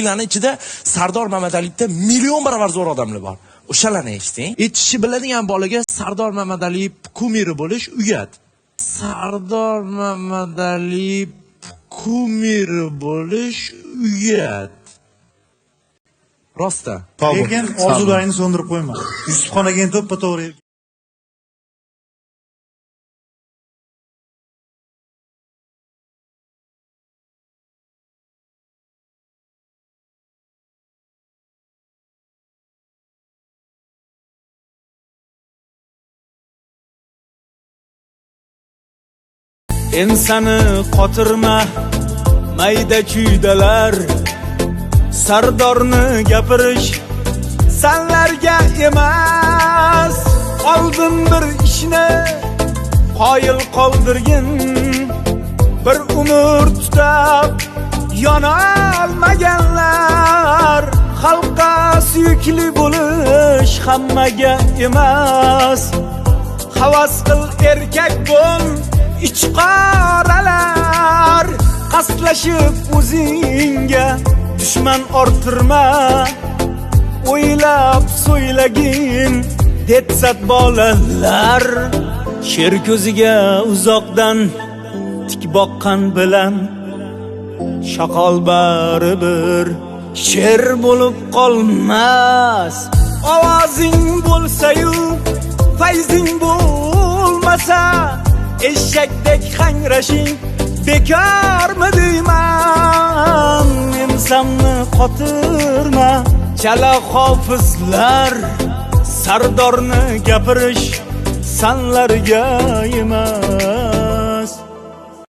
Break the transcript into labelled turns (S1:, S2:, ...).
S1: Sizlarning ichida Sardor Mamadaliyevdan million barobar zo'r odamlar bor. O'shalarni eshiting. Aytishni biladigan bolaga Sardor Mamadaliyev kumiri bo'lish uyat. Sardor Mamadaliyev kumiri bo'lish uyat. Rosta.
S2: lekin orzularingni so'ndirib qo'yma yusufxonaga endi to'ppa to'g'ri
S3: ensani qotirma mayda chuydalar sardorni gapirish sanlarga emas oldin bir ishni qoyil qoldirgin bir umr tutab yonolmaganlar xalqqa suyukli bo'lish hammaga emas havas qil erkak bo'l ich qoralar qasdlashib o'zingga dushman orttirma. O'ylab so'ylagin detsat bolalar. Sher ko'ziga uzoqdan tik boqqan bilan shaqol baribir sher bo'lib qolmas. Ovozing bo'lsayu fayzing bo'lmasa eshakdek hangrashing bekormi deyman ensamni qotirma chala hofizlar sardorni gapirish sanlarga emas